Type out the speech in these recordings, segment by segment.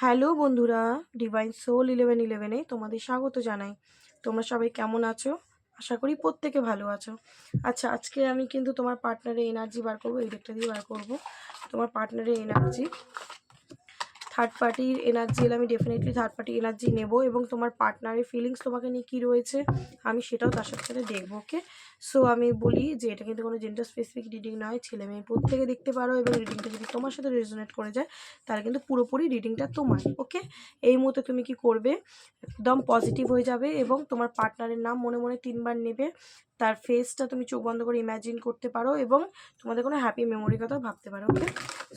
Hello বন্ধুরা divine soul eleven ইলেভেনে তোমাদের স্বাগত জানাই। তোমরা সবাই কেমন আছো? আশা করি প্রত্যেকে ভালো আছো। আচ্ছা আজকে আমি কিন্তু তোমার পার্টনারের এনার্জি বার করব, এই দিকটা দিয়ে বার করব। তোমার পার্টনারের এনার্জি থার্ড পার্টির এনার্জি এলে আমি ডেফিনেটলি থার্ড পার্টি এনার্জি নেব এবং তোমার পার্টনারের ফিলিংস তোমাকে নিয়ে কী রয়েছে, আমি সেটাও তার সাথে সাথে দেখব ওকে সো আমি বলি যে এটা কিন্তু কোনো জেন্ডার স্পেসিফিক রিডিং নয়, ছেলে মেয়ে প্রত্যেকে দেখতে পারো এবং রিডিংটা যদি তোমার সাথে রেজোনেট করে যায়, তাহলে কিন্তু পুরোপুরি রিডিংটা তোমার ওকে এই মুহূর্তে তুমি কি করবে, একদম পজিটিভ হয়ে যাবে এবং তোমার পার্টনারের নাম মনে মনে তিনবার নেবে তার ফেসটা তুমি চোখ বন্ধ করে ইম্যাজিন করতে পারো এবং তোমাদের কোনো হ্যাপি মেমোরির কথাও ভাবতে পারো ওকে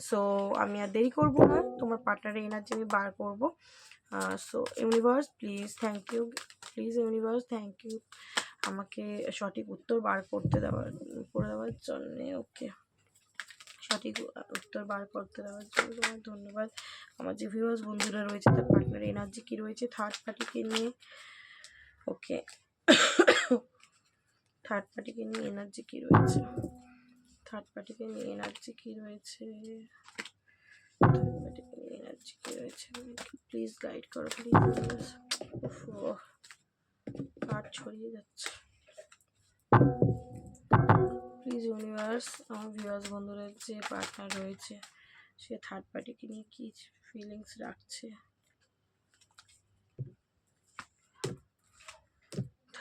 সো আমি আর দেরি করব না, তোমার পার্টনারের এনার্জি আমি বার করব। So universe please thank you please universe thank you আমাকে সঠিক উত্তর বার করতে দেওয়ার, করে দেওয়ার জন্যে ওকে সঠিক উত্তর বার করতে দেওয়ার জন্য তোমার ধন্যবাদ। আমার যে ভিউয়ার্স বন্ধুরা রয়েছে, তার পার্টনার এনার্জি কী রয়েছে থার্ড পার্টিকে নিয়ে ওকে থার্ড পার্টিকে নিয়ে এনার্জি কী রয়েছে? থার্ড পার্টিকে নিয়ে এনার্জি কী রয়েছে? থার্ড পার্টিকে নিয়ে এনার্জি কী রয়েছে? প্লিজ গাইড করো প্লিজ কার্ড ছড়িয়ে যাচ্ছে। প্লিজ ইউনিভার্স আমার ভিউয়ার্স বন্ধুদের যে পার্টনার রয়েছে, সে থার্ড পার্টিকে নিয়ে কী ফিলিংস রাখছে?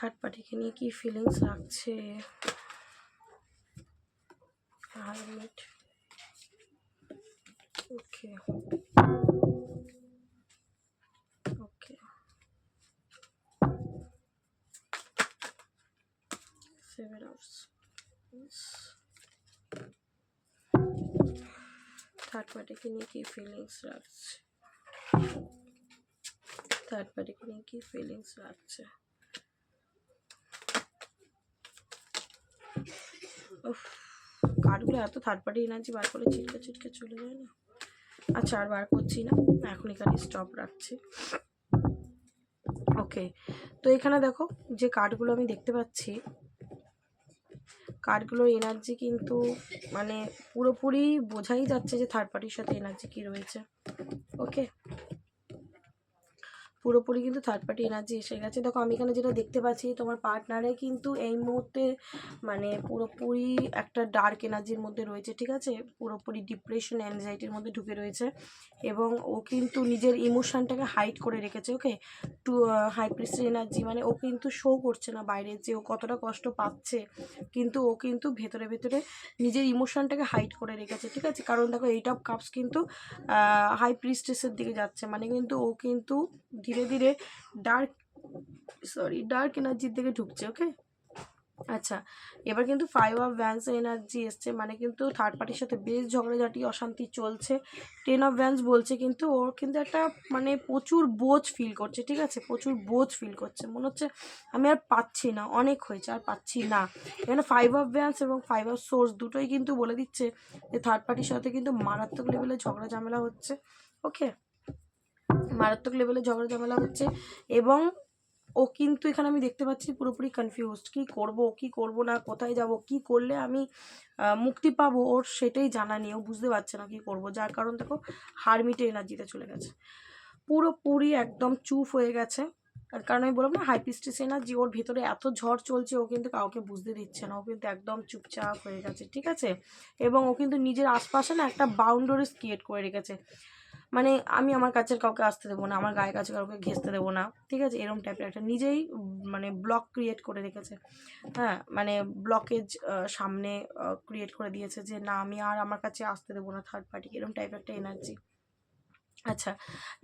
থার্ড পার্টিকে নিয়ে কী ফিলিংস রাখছে hermit okay okay seven hours third পার্টিকে নিয়ে কী ফিলিংস রাখছে থার্ড পার্টিকে নিয়ে কী ফিলিংস রাখছে কার্ডগুলো এত থার্ড পার্টি এনার্জি বার করে ছিটকে ছিটকে চলে যায় না। আচ্ছা আর বার করছি না। এখন এখানে স্টপ রাখছি। ওকে তো এখানে দেখো, যে কার্ডগুলো আমি দেখতে পাচ্ছি, কার্ডগুলোর এনার্জি কিন্তু মানে পুরোপুরি বোঝাই যাচ্ছে যে থার্ড পার্টির সাথে এনার্জি কী রয়েছে। ওকে পুরোপুরি কিন্তু থার্ড পার্টি এনার্জি এসে গেছে। দেখো, আমি এখানে যেটা দেখতে পাচ্ছি, তোমার পার্টনারে কিন্তু এই মুহূর্তে মানে পুরোপুরি একটা ডার্ক এনার্জির মধ্যে রয়েছে, ঠিক আছে? পুরোপুরি ডিপ্রেশন অ্যাংজাইটির মধ্যে ঢুকে রয়েছে এবং ও কিন্তু নিজের ইমোশানটাকে হাইড করে রেখেছে ওকে টু হাইপ্রিস্টের এনার্জি মানে ও কিন্তু শো করছে না বাইরে যে ও কতটা কষ্ট পাচ্ছে, কিন্তু ও কিন্তু ভেতরে ভেতরে নিজের ইমোশানটাকে হাইড করে রেখেছে, ঠিক আছে? কারণ দেখো, এইট অফ কাপস কিন্তু হাই প্রিস্টেসের দিকে যাচ্ছে। মানে কিন্তু ও কিন্তু ধীরে ধীরে ডার্ক সরি ডার্ক এনার্জির দিকে ঢুকছে ওকে আচ্ছা এবার কিন্তু ফাইভ অফ ভ্যান্স এনার্জি এসছে মানে কিন্তু থার্ড পার্টির সাথে বেশ ঝগড়াঝাটি, অশান্তি চলছে। টেন অফ ভ্যান্স বলছে কিন্তু, ওর কিন্তু একটা মানে প্রচুর বোঝ ফিল করছে, ঠিক আছে? প্রচুর বোঝ ফিল করছে। মনে হচ্ছে আমি আর পাচ্ছি না, অনেক হয়েছে, আর পাচ্ছি না। এখানে ফাইভ অফ ভ্যান্স এবং ফাইভ অফ সোর্স দুটোই কিন্তু বলে দিচ্ছে যে থার্ড পার্টির সাথে কিন্তু মারাত্মক লেভেলে ঝগড়া ঝামেলা হচ্ছে ওকে মারাত্মক লেভেলে ঝগড়া ঝামেলা হচ্ছে এবং ও কিন্তু এখানে আমি দেখতে পাচ্ছি পুরোপুরি কনফিউজড কী করব, কি করব না, কোথায় যাব, কি করলে আমি মুক্তি পাবো ওর সেটাই জানা নিয়ে ও বুঝতে পারছে না কি করব। যার কারণ দেখো হারমিটে এনার্জিতে চলে গেছে। পুরোপুরি একদম চুপ হয়ে গেছে। আর কারণ আমি বললাম না হাইপিস্টিস এনার্জি ওর ভেতরে এত ঝড় চলছে, ও কিন্তু কাউকে বুঝতে দিচ্ছে না। ও কিন্তু একদম চুপচাপ হয়ে গেছে, ঠিক আছে? এবং ও কিন্তু নিজের আশপাশে না একটা বাউন্ডারিজ ক্রিয়েট করে রেখেছে। মানে আমি আমার কাছের কাউকে আসতে দেবো না, আমার গায়ে কাছে কাউকে ঘেসতে দেবো না, ঠিক আছে? এরম টাইপের একটা নিজেই মানে ব্লক ক্রিয়েট করে রেখেছে। হ্যাঁ মানে ব্লকেজ সামনে ক্রিয়েট করে দিয়েছে যে না, আমি আর আমার কাছে আসতে দেবো না থার্ড পার্টি এরম টাইপের একটা এনার্জি আচ্ছা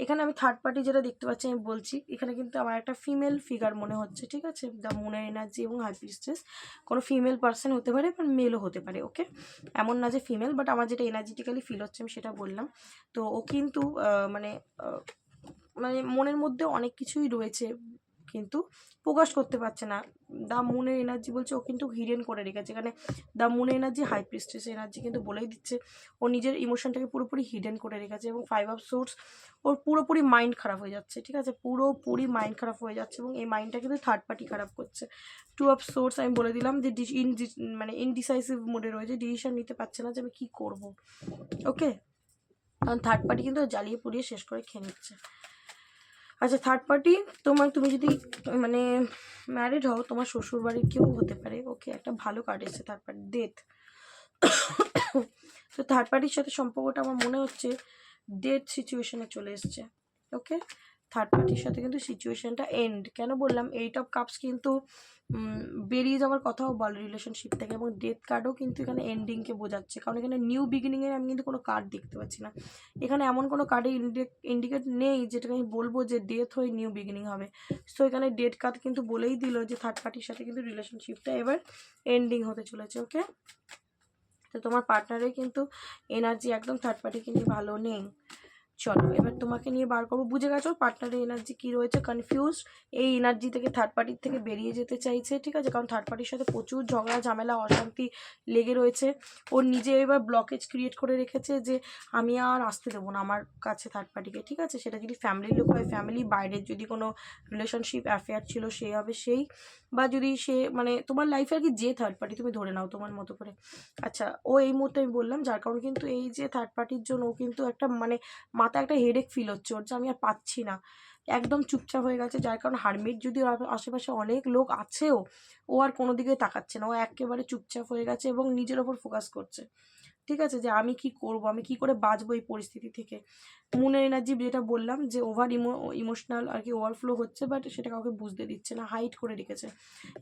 এখানে আমি থার্ড পার্টি যেটা দেখতে পাচ্ছি, আমি বলছি, এখানে কিন্তু আমার একটা ফিমেল ফিগার মনে হচ্ছে, ঠিক আছে? দ্য মুনের এনার্জি এবং হাইপিস্টেস কোনো ফিমেল পার্সন হতে পারে বা মেলও হতে পারে ওকে এমন না যে ফিমেল বাট আমার যেটা এনার্জিটিক্যালি ফিল হচ্ছে, আমি সেটা বললাম। তো ও কিন্তু মানে মানে মনের মধ্যে অনেক কিছুই রয়েছে কিন্তু প্রকাশ করতে পারছে না। দ্য মুনের এনার্জি বলছে ও কিন্তু হিডেন করে রেখেছে। এখানে দ্য মুনের এনার্জি, হাই প্রিস্টেস এনার্জি কিন্তু বলেই দিচ্ছে। ও নিজের ইমোশনটাকে পুরোপুরি হিডেন করে রেখেছে এবং ফাইভ অফ সোর্স ওর পুরোপুরি মাইন্ড খারাপ হয়ে যাচ্ছে, ঠিক আছে? পুরোপুরি মাইন্ড খারাপ হয়ে যাচ্ছে এবং এই মাইন্ডটা কিন্তু থার্ড পার্টি খারাপ করছে। টু অফ সোর্স আমি বলে দিলাম যে ইন মানে ইনডিসাইসিভ মোডে রয়েছে ডিসিশন নিতে পারছে না যে আমি কী করব। ওকে কারণ থার্ড পার্টি কিন্তু জ্বালিয়ে পুড়িয়ে শেষ করে খেয়ে নিচ্ছে। আচ্ছা থার্ড পার্টি তোমার তুমি যদি মানে ম্যারিড হও, তোমার শ্বশুর বাড়ির কেউ হতে পারে ওকে একটা ভালো কার্ড এসছে থার্ড পার্টি ডেথ তো থার্ড পার্টির সাথে সম্পর্কটা আমার মনে হচ্ছে ডেথ সিচুয়েশনে চলে এসছে ওকে থার্ড পার্টির সাথে কিন্তু সিচুয়েশনটা এন্ড কেন বললাম? এইট অফ কাপস কিন্তু বেরিয়ে যাওয়ার কথাও বলে রিলেশনশিপ থেকে এবং ডেথ কার্ডও কিন্তু এখানে এন্ডিংকে বোঝাচ্ছে। কারণ এখানে নিউ বিগিনিংয়ের আমি কিন্তু কোনো কার্ড দেখতে পাচ্ছি না। এখানে এমন কোনো কার্ডে ইন্ডিকেট নেই যেটাকে আমি বলব যে ডেথ হয়ে নিউ বিগিনিং হবে। সো এখানে ডেট কার্ড কিন্তু বলেই দিল যে থার্ড পার্টির সাথে কিন্তু রিলেশনশিপটা এবার এন্ডিং হতে চলেছে ওকে তো তোমার পার্টনারের কিন্তু এনার্জি একদম থার্ড পার্টি কিন্তু ভালো নেই। চলো, এবার তোমাকে নিয়ে বার করব। বুঝে গেছো? পার্টনারের এনার্জি কি রয়েছে? কনফিউজ এই এনার্জি থেকে থার্ড পার্টির থেকে বেরিয়ে যেতে চাইছে, ঠিক আছে? কারণ থার্ড পার্টির সাথে প্রচুর ঝগড়া, ঝামেলা, অশান্তি লেগে রয়েছে। ওর নিজে এবার ব্লকেজ ক্রিয়েট করে রেখেছে যে, আমি আর আসতে দেবো না আমার কাছে থার্ড পার্টিকে ঠিক আছে? সেটা যদি ফ্যামিলির লোক হয় ফ্যামিলি বাইরের যদি কোনো রিলেশনশিপ অ্যাফেয়ার ছিল, সে হবে সেই। বা যদি সে মানে তোমার লাইফে আর কি যে থার্ড পার্টি তুমি ধরে নাও তোমার মতো করে। আচ্ছা ও এই মুহূর্তে আমি বললাম, যার কারণে কিন্তু এই যে থার্ড পার্টির জন্য ও কিন্তু একটা মানে মাথায় একটা হেডেক ফিল হচ্ছে, ওর যে আমি আর পাচ্ছি না। একদম চুপচাপ হয়ে গেছে, যার কারণে হারমিট যদি আশেপাশে অনেক লোক আছেও, ও আর কোনো দিকে তাকাচ্ছে না, ও একেবারে চুপচাপ হয়ে গেছে এবং নিজের ওপর ফোকাস করছে। ঠিক আছে? যে আমি কি করব? আমি কি করে বাঁচবো এই পরিস্থিতি থেকে? মুনের এনার্জি যেটা বললাম যে ওভার ইমো ইমোশনাল আর কি ওভারফ্লো হচ্ছে বাট সেটা কাউকে বুঝতে দিচ্ছে না হাইট করে রেখেছে।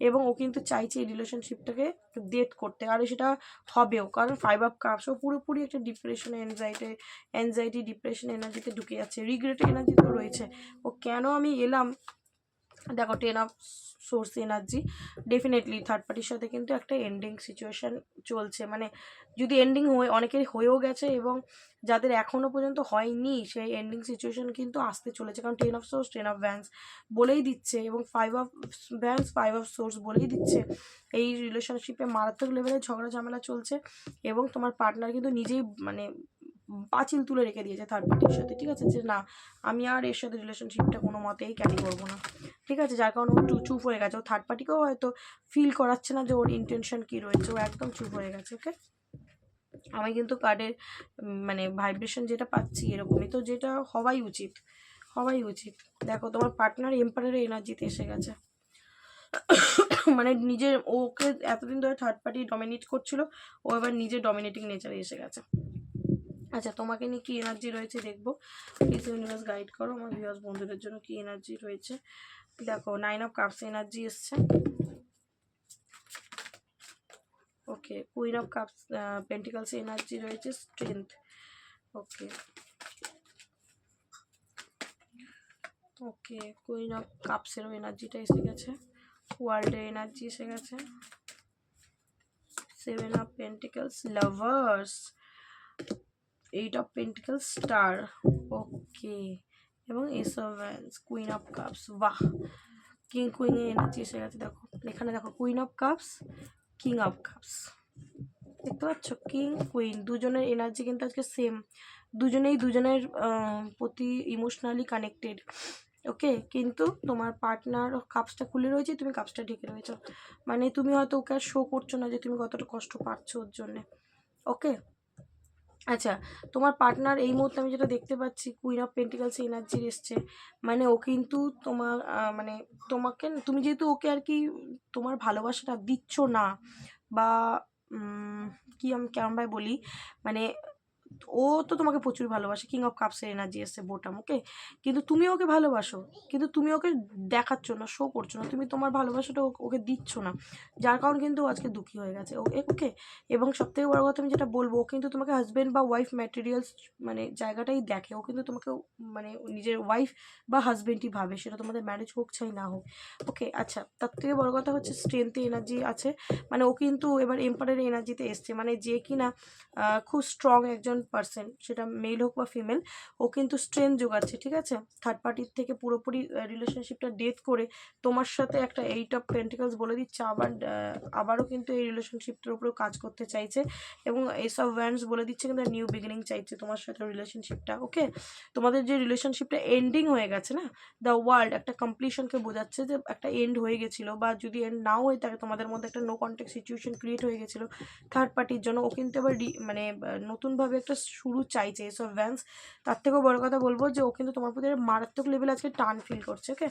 এবং ও কিন্তু চাইছে এই রিলেশনশিপটাকে ডেট করতে। আর সেটা হবেও, কারণ ফাইভ আপ কাপস ও পুরোপুরি একটা ডিপ্রেশন এনজাইটি অ্যাংজাইটি ডিপ্রেশন এনার্জিতে ঢুকে যাচ্ছে। রিগ্রেট এনার্জি তো রয়েছে। ও কেন আমি এলাম? দেখো ten of swords energy definitely third পার্টির সাথে কিন্তু একটা এন্ডিং সিচুয়েশন চলছে। মানে যদি এন্ডিং হয়ে, অনেকের হয়েও গেছে এবং যাদের এখনও পর্যন্ত হয়নি, সেই এন্ডিং সিচুয়েশন কিন্তু আসতে চলেছে। কারণ ten of swords ten of wands বলেই দিচ্ছে এবং five of wands five of swords বলেই দিচ্ছে। এই রিলেশনশিপে মারাত্মক লেভেলে ঝগড়া ঝামেলা চলছে এবং তোমার পার্টনার কিন্তু নিজেই মানে পাঁচিল তুলে রেখে দিয়েছে থার্ড পার্টির সাথে, ঠিক আছে? যে না, আমি আর এর সাথে রিলেশনশিপটা কোনো মতেই ক্যারি করব না। ঠিক আছে? যার কারণে ও চুপ হয়ে গেছে। ও থার্ড পার্টিকেও হয়তো ফিল করাচ্ছে না যে ওর ইন্টেনশন কী রয়েছে। ও একদম চুপ হয়ে গেছে ওকে আমি কিন্তু কার্ডের মানে ভাইব্রেশন যেটা পাচ্ছি এরকমই। তো যেটা হওয়াই উচিত হওয়াই উচিত। দেখো, তোমার পার্টনার এম্পায়ারের এনার্জিতে এসে গেছে। মানে নিজের, ওকে এতদিন ধরে থার্ড পার্টি ডমিনেট করছিল, ও এবার নিজের ডমিনেটিং নেচারে এসে গেছে। আচ্ছা তোমাকে নিয়ে কী এনার্জি রয়েছে দেখব? প্লিজ ইউনিভার্স গাইড করো, আমার ভিউয়ার্স বন্ধুদের জন্য কী এনার্জি রয়েছে। দেখো নাইন অফ কাপস এনার্জি এসছে। Okay queen of cups pentacles energy রয়েছে strength okay okay queen of কাপসেরও এনার্জিটা এসে গেছে। ওয়ার্ল্ডের এনার্জি এসে গেছে। Seven of pentacles lovers eight of pentacles star okay এবং ace of queen of cups বাহ! কিং কুইনের এনার্জি এসে গেছে, দেখো। এখানে দেখো queen of cups king of cups দেখতে পাচ্ছ? কিং কুইন দুজনের এনার্জি কিন্তু আজকে সেম দুজনেই দুজনের প্রতি ইমোশনালি কানেক্টেড ওকে কিন্তু তোমার পার্টনার কাপসটা খুলে রয়েছে, তুমি কাপসটা ঢেকে রয়েছো। মানে তুমি হয়তো ওকে আর শো করছ না যে তুমি কতটা কষ্ট পাচ্ছ ওর জন্যে। ওকে আচ্ছা তোমার পার্টনার এই মুহূর্তে আমি যেটা দেখতে পাচ্ছি কুইন অফ পেন্টিকালস এনার্জি এসছে। মানে ও কিন্তু তোমার মানে তোমাকে, তুমি যেহেতু ওকে আর কি তোমার ভালোবাসাটা দিচ্ছ না, বা কি আমি কেমন ভাই বলি মানে ও তো তোমাকে প্রচুর ভালোবাসে কিং অফ কাপসের এনার্জি এসছে বোটাম ওকে কিন্তু তুমি ওকে ভালোবাসো, কিন্তু তুমি ওকে দেখাচ্ছ না শো করছ না, তুমি তোমার ভালোবাসাটা ওকে দিচ্ছ না, যার কারণে কিন্তু আজকে দুঃখী হয়ে গেছে ওকে ওকে এবং সবথেকে বড় কথা আমি যেটা বলব, ও কিন্তু তোমাকে হাজব্যান্ড বা ওয়াইফ ম্যাটেরিয়ালস মানে জায়গাটাই দেখে, ও কিন্তু তোমাকে মানে নিজের ওয়াইফ বা হাজব্যান্ডই ভাবে, সেটা তোমাদের ম্যারেজ হোক চাই না হোক ওকে আচ্ছা তার থেকে বড় কথা হচ্ছে স্ট্রেংথে এনার্জি আছে মানে ও কিন্তু এবার এম্পায়ারের এনার্জিতে এসছে মানে যে কিনা খুব স্ট্রং একজন পার্সন সেটা মেল হোক বা ফিমেল ও কিন্তু স্ট্রেংথ যোগাচ্ছে ঠিক আছে? থার্ড পার্টির থেকে পুরোপুরি রিলেশনশিপটা ডেথ করে তোমার সাথে একটা এইট অফ পেন্টিকালস বলে দিচ্ছে, আবার আবারও কিন্তু এই রিলেশনশিপটার উপরেও কাজ করতে চাইছে এবং এস অফ ভ্যান্স বলে দিচ্ছে কিন্তু নিউ বিগিনিং চাইছে তোমার সাথে রিলেশনশিপটা ওকে তোমাদের যে রিলেশনশিপটা এন্ডিং হয়ে গেছে না দ্য ওয়ার্ল্ড একটা কমপ্লিশনকে বোঝাচ্ছে যে একটা এন্ড হয়ে গেছিল বা যদি এন্ড নাও হয়ে থাকে তোমাদের মধ্যে একটা নো কন্ট্যাক্ট সিচুয়েশন ক্রিয়েট হয়ে গেছিল থার্ড পার্টির জন্য, ও কিন্তু এবার রি- মানে নতুনভাবে একটা শুরু চাইছে এসব ভ্যান্স তার থেকেও বড় কথা বলব যে ও কিন্তু তোমার প্রতি মারাত্মক লেভেল আজকে টান ফিল করছে ওকে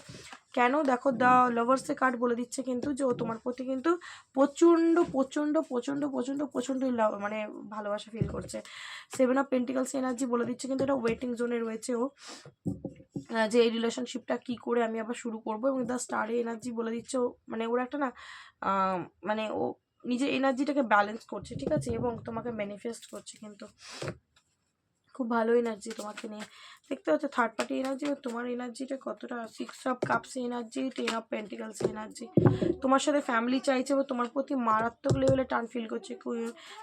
কেন? দেখো দ্য লাভার্সের কার্ড বলে দিচ্ছে কিন্তু যে ও তোমার প্রতি কিন্তু প্রচণ্ড প্রচণ্ড প্রচণ্ড প্রচণ্ড প্রচণ্ড মানে ভালোবাসা ফিল করছে। সেভেন অফ পেন্টিকালস এনার্জি বলে দিচ্ছে কিন্তু এটা ওয়েটিং জোনে রয়েছে ও। যে এই রিলেশনশিপটা কি করে আমি আবার শুরু করব এবং দ্য স্টারে এনার্জি বলে দিচ্ছে ও। মানে ওর একটা না মানে ও নিজের এনার্জিটাকে ব্যালেন্স করছে, ঠিক আছে? এবং তোমাকে ম্যানিফেস্ট করছে কিন্তু। খুব ভালো এনার্জি তোমাকে নিয়ে। দেখতে পাচ্ছ থার্ড পার্টি এনার্জি তোমার এনার্জিটা কতটা six of cups energy ten of pentacles energy তোমার সাথে ফ্যামিলি চাইছে এবং তোমার প্রতি মারাত্মক লেভেলে টান ফিল করছে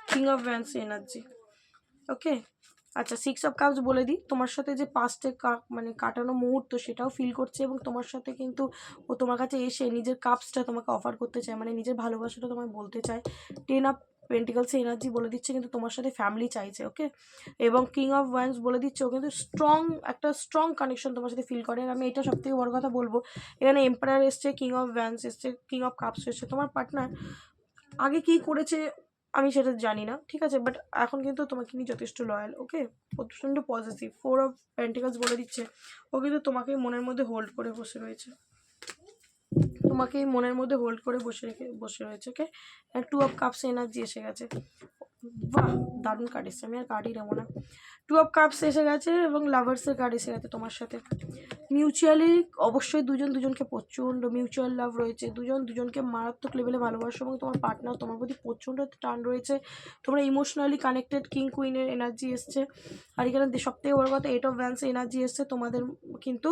king of wands energy okay আচ্ছা সিক্স অফ কাপস বলে দিই। তোমার সাথে যে পাঁচটে মানে কাটানো মুহূর্ত সেটাও ফিল করছে এবং তোমার সাথে কিন্তু ও তোমার কাছে এসে নিজের কাপসটা তোমাকে অফার করতে চায় মানে নিজের ভালোবাসাটা তোমায় বলতে চায়। টেন অফ পেন্টিকালসে এনার্জি বলে দিচ্ছে কিন্তু তোমার সাথে ফ্যামিলি চাইছে ওকে এবং কিং অফ ওয়ান্স বলে দিচ্ছে ও কিন্তু স্ট্রং একটা স্ট্রং কানেকশন তোমার সাথে ফিল করে। আর আমি এটা সব থেকে বড় কথা বলব। এখানে এম্পায়ার এসছে কিং অফ ভ্যান্স এসছে কিং অফ কাপস এসছে। তোমার পার্টনার আগে কি করেছে? আমি সেটা জানি না, ঠিক আছে? বাট এখন কিন্তু তোমাকে নিয়ে যথেষ্ট লয়াল ওকে প্রচণ্ড পজিটিভ ফোর অফ পেন্টিকালস বলে দিচ্ছে। ও কিন্তু তোমাকে মনের মধ্যে হোল্ড করে বসে রয়েছে। তোমাকে মনের মধ্যে হোল্ড করে বসে রেখে, বসে রয়েছে okay two of cups energy এসে গেছে। বাহ, দারুণ এসছে, আমি আর কার্ডই নেব না। টু অফ কাপস এসে গেছে এবং লাভার্সের কার্ড এসে গেছে তোমার সাথে। মিউচুয়ালি অবশ্যই দুজন দুজনকে প্রচণ্ড মিউচুয়াল লাভ রয়েছে। দুজন দুজনকে মারাত্মক লেভেলে ভালোবাসো এবং তোমার পার্টনার তোমার প্রতি প্রচণ্ড টান রয়েছে। তোমরা ইমোশনালি কানেক্টেড কিং কুইনের এনার্জি এসছে। আর এখানে সব থেকে বড় কথা এইট অফ ভ্যান্স এনার্জি এসছে। তোমাদের কিন্তু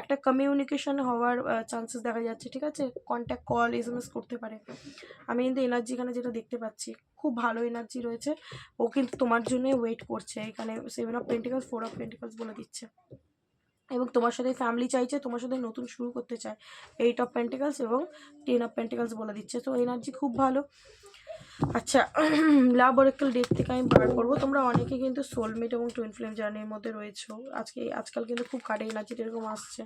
একটা কমিউনিকেশন হওয়ার চান্সেস দেখা যাচ্ছে, ঠিক আছে? কন্ট্যাক্ট কল এস করতে পারে। আমি কিন্তু এনার্জি এখানে যেটা দেখতে পাচ্ছি। খুব ভালো এনার্জি রয়েছে। ও কিন্তু তোমার জন্য ওয়েট করছে। এখানে seven of pentacles four of pentacles বলে দিচ্ছে। এবং তোমার সাথে ফ্যামিলি চাইছে, তোমার সাথে নতুন শুরু করতে চায়। এইট অফ পেন্টিকালস এবং টেন অফ পেন্টিকালস বলে দিচ্ছে। তো এনার্জি খুব ভালো। আচ্ছা লাভ অরেক্যাল ডেট থেকে আমি বার করব। তোমরা অনেকে কিন্তু সোলমেট এবং টুইন ফ্লেম জার্নির মধ্যে রয়েছো। আজকে, আজকাল কিন্তু খুব কাটে এনার্জি এরকম আসছে।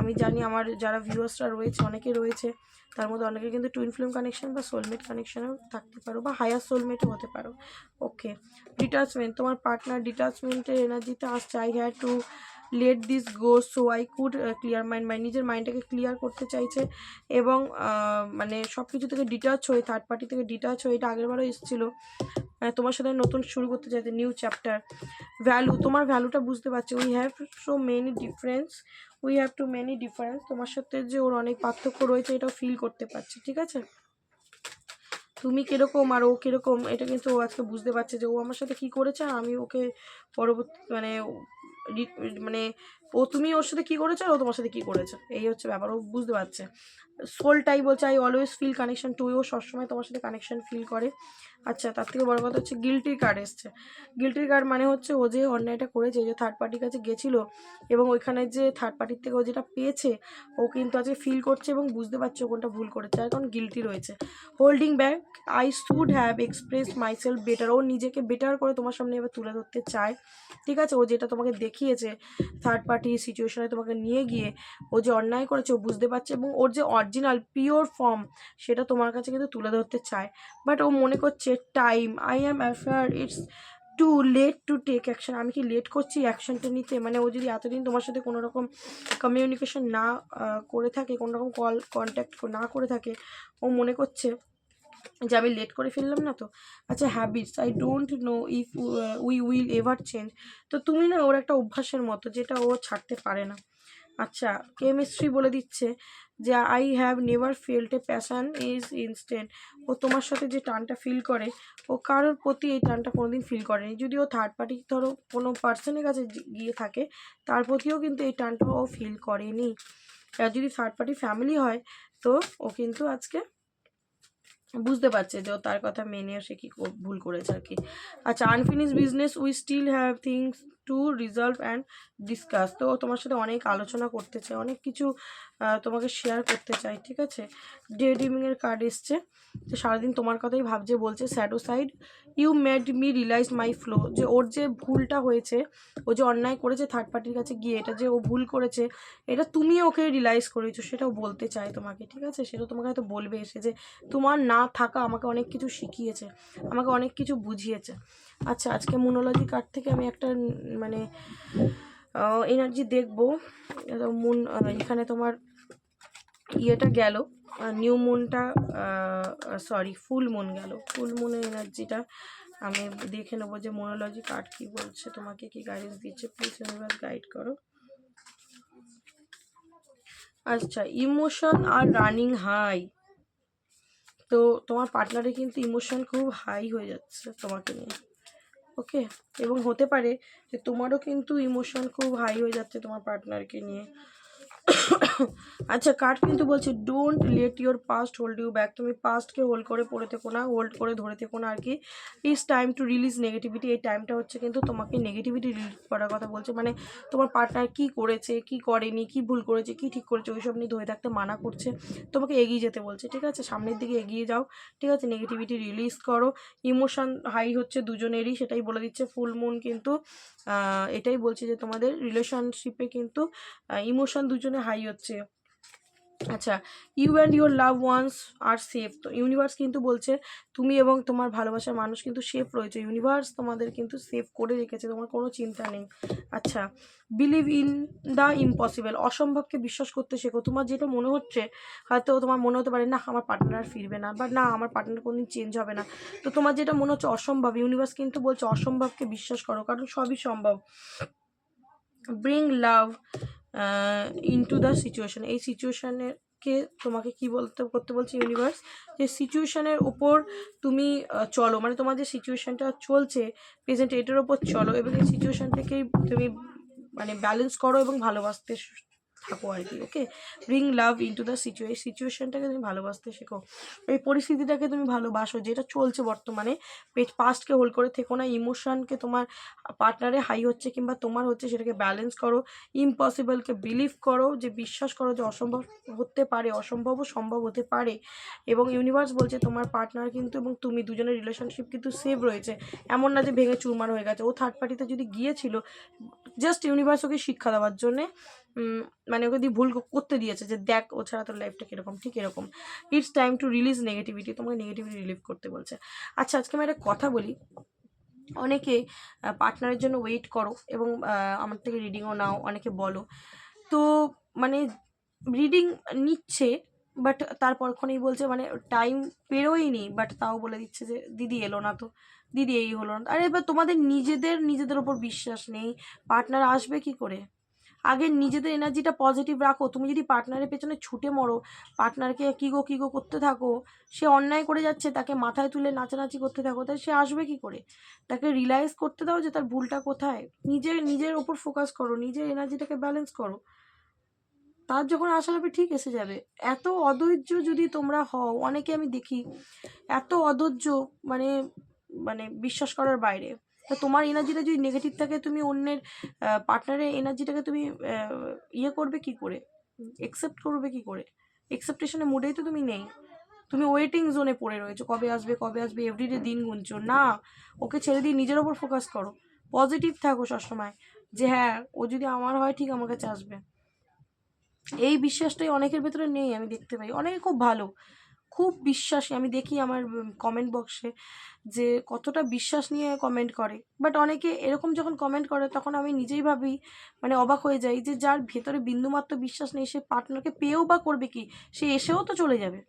আমি জানি আমার যারা ভিউয়ার্সরা রয়েছে অনেকে রয়েছে, তার মধ্যে অনেকে কিন্তু টুইন ফ্লেম কানেকশন বা সোলমেট কানেকশনেও থাকতে পারো বা হায়ার সোলমেটও হতে পারো। ওকে ডিটাচমেন্ট তোমার পার্টনার ডিটাচমেন্টের এনার্জিতে আসছে। I had to let this go so I could clear mind mind নিজের মাইন্ডটাকে ক্লিয়ার করতে চাইছে এবং মানে সব কিছু থেকে ডিটাচ হয়ে থার্ড পার্টি থেকে ডিটাচ হয়ে এটা আগেরবারও এসেছিল। তোমার সাথে নতুন শুরু করতে চাইছে নিউ চ্যাপ্টার ভ্যালু তোমার ভ্যালুটা বুঝতে পারছে। We have so many difference we have too many difference তোমার সাথে যে ওর অনেক পার্থক্য রয়েছে, এটাও ফিল করতে পারছে, ঠিক আছে? তুমি কীরকম আর ও কীরকম? এটা কিন্তু ও আজকে বুঝতে পারছে যে ও আমার সাথে কী করেছে আর আমি ওকে পরবর্তী মানে মানে ও তুমি ওর সাথে কি করেছ আর ও তোমার সাথে কি করেছে? এই হচ্ছে ব্যাপার, ও বুঝতে পারছে। সোলটাই বলছে I always feel connection to ও সবসময় তোমার সাথে কানেকশন ফিল করে। আচ্ছা তার থেকে বড় কথা হচ্ছে গিলটির কার্ড এসছে। গিলটির কার্ড মানে হচ্ছে, ও যে অন্যায়টা করেছে, যে থার্ড পার্টির কাছে গেছিল এবং ওইখানে যে থার্ড পার্টির থেকে ও যেটা পেয়েছে, ও কিন্তু আজকে ফিল করছে এবং বুঝতে পারছে ও কোনটা ভুল করেছে। আর কারণ গিলটি রয়েছে। Holding back I should have express myself better ও নিজেকে বেটার করে তোমার সামনে এবার তুলে ধরতে চায়। ঠিক আছে? ও যেটা তোমাকে দেখিয়েছে থার্ড পার্টি সিচুয়েশনে তোমাকে নিয়ে গিয়ে ও যে অন্যায় করেছে, ও বুঝতে পারছে এবং ওর যে অরিজিনাল পিওর ফর্ম সেটা তোমার কাছে কিন্তু তুলে ধরতে চায়। বাট ও মনে করছে time I am afraid it's too late to take action আমি কি লেট করছি অ্যাকশনটা নিতে? মানে ও যদি এতদিন তোমার সাথে কোনো রকম কমিউনিকেশন না করে থাকে, কোনো রকম কল কন্ট্যাক্ট না করে থাকে, ও মনে করছে যে আমি লেট করে ফেললাম না তো? আচ্ছা habits I don't know if we will ever change তো তুমি না ওর একটা অভ্যাসের মতো যেটা ও ছাড়তে পারে না। আচ্ছা কেমিস্ট্রি বলে দিচ্ছে যে I have never felt a passion is instant ও তোমার সাথে যে টানটা ফিল করে, ও কারোর প্রতি এই টানটা কোনোদিন ফিল করেনি। যদি ও থার্ড পার্টি ধরো কোনো পার্সনের কাছে গিয়ে থাকে, তার প্রতিও কিন্তু এই টানটা ও ফিল করেনি। আর যদি থার্ড পার্টি ফ্যামিলি হয়, তো ও কিন্তু আজকে বুঝতে পারছে যে ও তার কথা মেনে সে কি ভুল করেছে আর কি। আচ্ছা unfinished business we still have things to resolve and discuss তো তোমার সাথে অনেক আলোচনা করতে চায়, অনেক কিছু তোমাকে শেয়ার করতে চাই ঠিক আছে? ডে ডিমিংয়ের কার্ড এসছে। তো সারাদিন তোমার কথাই ভাবছে, বলছে shadow side you made me realise my flow যে ওর যে ভুলটা হয়েছে, ও যে অন্যায় করেছে থার্ড পার্টির কাছে গিয়ে, এটা যে ও ভুল করেছে, এটা তুমি ওকে রিলাইজ করেছ, সেটাও বলতে চাই তোমাকে, ঠিক আছে? সেটা তোমাকে হয়তো বলবে এসে যে তোমার না থাকা আমাকে অনেক কিছু শিখিয়েছে, আমাকে অনেক কিছু বুঝিয়েছে। আচ্ছা আজকে মুনোলজি কার্ড থেকে আমি একটা মানে এনার্জি দেখব। মুন এখানে তোমার ইয়েটা গেল নিউ মুনটা সরি ফুল মুন গেল। ফুল মুনের এনার্জিটা আমি দেখে নেব যে মোনোলজি কার্ড কি বলছে, তোমাকে কি গাইডেন্স দিচ্ছে প্লিজ ইউনিভার্স গাইড করো। আচ্ছা ইমোশন আর রানিং হাই তো তোমার পার্টনারে কিন্তু ইমোশন খুব হাই হয়ে যাচ্ছে তোমাকে নিয়ে ওকে এবং হতে পারে যে তোমারও কিন্তু ইমোশন খুব হাই হয়ে যাচ্ছে তোমার পার্টনারকে নিয়ে। আচ্ছা কার্ড কিন্তু বলছে don't let your past hold you back তুমি পাস্টকে হোল্ড করে পড়ে থেকো না হোল্ড করে ধরে থেকো না আর কি। Is time to release negativity এই টাইমটা হচ্ছে কিন্তু তোমাকে নেগেটিভিটি রিলিজ করার কথা বলছে। মানে তোমার পার্টনার কি করেছে, কি করেনি, কি ভুল করেছে, কি ঠিক করেছে, ওইসব নিয়ে ধরে থাকতে মানা করছে। তোমাকে এগিয়ে যেতে বলছে, ঠিক আছে? সামনের দিকে এগিয়ে যাও, ঠিক আছে? নেগেটিভিটি রিলিজ করো। ইমোশন হাই হচ্ছে দুজনেরই, সেটাই বলে দিচ্ছে ফুল মুন কিন্তু এটাই বলছে যে তোমাদের রিলেশনশিপে কিন্তু ইমোশন দুজনে হাই হচ্ছে। আচ্ছা you and your love ones are safe তো ইউনিভার্স কিন্তু বলছে, তুমি এবং তোমার ভালোবাসার মানুষ কিন্তু সেফ রয়েছে। ইউনিভার্স তোমাদের কিন্তু সেফ করে রেখেছে, তোমার কোনো চিন্তা নেই। আচ্ছা বিলিভ ইন দ্য ইম্পসিবল অসম্ভবকে বিশ্বাস করতে শেখো। তোমার যেটা মনে হচ্ছে, হয়তো তোমার মনে হতে পারে, না, আমার পার্টনার ফিরবে না বা, না, আমার পার্টনার কোনদিন চেঞ্জ হবে না তো তোমার যেটা মনে হচ্ছে অসম্ভব ইউনিভার্স কিন্তু বলছে অসম্ভবকে বিশ্বাস করো, কারণ সবই সম্ভব। Bring love into the situation এই সিচুয়েশনের কে তোমাকে কি বলতে, করতে বলছে ইউনিভার্স যে সিচুয়েশানের উপর তুমি চলো। মানে তোমার যে সিচুয়েশানটা চলছে প্রেজেন্ট এটার ওপর চলো এবং এই সিচুয়েশান থেকেই তুমি মানে ব্যালেন্স করো এবং ভালোবাসতে থাকো আর কি okay bring love into the situation সিচুয়েশনটাকে তুমি ভালোবাসতে শেখো। এই পরিস্থিতিটাকে তুমি ভালোবাসো, যেটা চলছে বর্তমানে। পাস্টকে হোল্ড করে থেকো না ইমোশনকে তোমার পার্টনারে হাই হচ্ছে কিংবা তোমার হচ্ছে সেটাকে ব্যালেন্স করো ইম্পসিবলকে বিলিভ করো, যে বিশ্বাস করো যে অসম্ভব হতে পারে অসম্ভবও সম্ভব হতে পারে। এবং ইউনিভার্স বলছে তোমার পার্টনার কিন্তু এবং তুমি দুজনের রিলেশনশিপ কিন্তু সেভ রয়েছে। এমন না যে ভেঙে চুরমার হয়ে গেছে। ও থার্ড পার্টিতে যদি গিয়েছিল জাস্ট ইউনিভার্স ওকে শিক্ষা দেওয়ার জন্যে মানে ওকে দিয়ে ভুল করতে দিয়েছে যে দেখ, ও ছাড়া তোর লাইফটা কীরকম? ঠিক এরকম। It's time to release negativity তোমাকে নেগেটিভিটি রিলিভ করতে বলছে। আচ্ছা আজকে আমি একটা কথা বলি। অনেকে পার্টনারের জন্য ওয়েট করো এবং আমার থেকে রিডিংও নাও, অনেকে বলো। তো মানে রিডিং নিচ্ছে বাট তারপরক্ষণেই বলছে মানে টাইম পেরোয়নি বাট তাও বলে দিচ্ছে যে, দিদি এলো না তো। দিদি এই হলো না আরে, এবার তোমাদের নিজেদের নিজেদের ওপর বিশ্বাস নেই। পার্টনার আসবে কি করে? আগে নিজেদের এনার্জিটা পজিটিভ রাখো। তুমি যদি পার্টনারের পেছনে ছুটে মরো পার্টনারকে কী গো কী গো করতে থাকো, সে অন্যায় করে যাচ্ছে, তাকে মাথায় তুলে নাচানাচি করতে থাকো তাই সে আসবে কি করে? তাকে রিলাইজ করতে দাও যে তার ভুলটা কোথায়। নিজের নিজের ওপর ফোকাস করো, নিজের এনার্জিটাকে ব্যালেন্স করো। তার যখন আশা হবে ঠিক এসে যাবে। এত অধৈর্য যদি তোমরা হও, অনেকে আমি দেখি, এত অধৈর্য মানে মানে বিশ্বাস করার বাইরে। তা তোমার এনার্জিটা যদি নেগেটিভ থাকে, তুমি অন্যের পার্টনারের এনার্জিটাকে তুমি ইয়ে করবে কি করে? একসেপ্ট করবে কি করে? একসেপ্টেশনের মুডেই তো তুমি নেই। তুমি ওয়েটিং জোনে পড়ে রয়েছো। কবে আসবে কবে আসবে এভরিডে দিন গুনছো। না, ওকে ছেড়ে দিয়ে নিজের ওপর ফোকাস করো। পজিটিভ থাকো সবসময়। যে হ্যাঁ ও যদি আমার হয়, ঠিক আমার কাছে আসবে এই বিশ্বাসটাই অনেকের ভেতরে নেই, আমি দেখতে পাই। অনেকে খুব ভালো। খুব বিশ্বাসী। আমি দেখি আমার কমেন্ট বক্সে যে কতটা বিশ্বাস নিয়ে কমেন্ট করে। বাট অনেকে এরকম যখন কমেন্ট করে, তখন আমি নিজেই ভাবি মানে অবাক হয়ে যাই যে যার ভেতরে বিন্দুমাত্র বিশ্বাস নেই, সে পার্টনারকে পেয়েও বা করবে কি? সে এসেও তো চলে যাবে।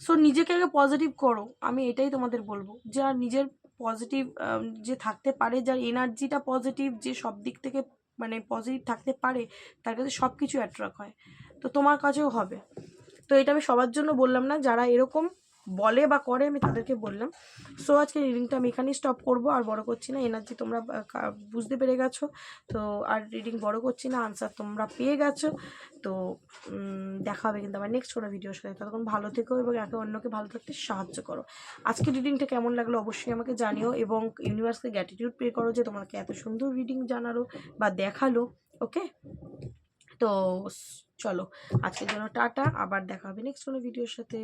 সো নিজেকে আগে পজিটিভ করো। আমি এটাই তোমাদের বলব। যার নিজের পজিটিভ যে থাকতে পারে, যার এনার্জিটা পজিটিভ যে সব দিক থেকে মানে পজিটিভ থাকতে পারে, তার কাছে সব কিছু অ্যাট্রাক্ট হয়। তো তোমার কাছেও হবে। তো এটা আমি সবার জন্য বললাম না, যারা এরকম বলে বা করে আমি তাদেরকে বললাম। সো আজকে রিডিংটা আমি এখানেই স্টপ করব, আর বড় করছি না। এনার্জি তোমরা বুঝতে পেরে গেছো। তো আর রিডিং বড় করছি না আনসার তোমরা পেয়ে গেছো। তো দেখা হবে কিন্তু আমার নেক্সট কোনো ভিডিওর সাথে। ততক্ষণ ভালো থেকো এবং একে অন্যকে ভালো থাকতে সাহায্য করো। আজকে রিডিংটা কেমন লাগল অবশ্যই আমাকে জানিও এবং ইউনিভার্সকে গ্র্যাটিটিউড পে করো যে তোমাকে এত সুন্দর রিডিং জানালো বা দেখাল ওকে তো চলো। আজকের জন্য টাটা আবার দেখা হবে নেক্সট কোনো ভিডিওর সাথে।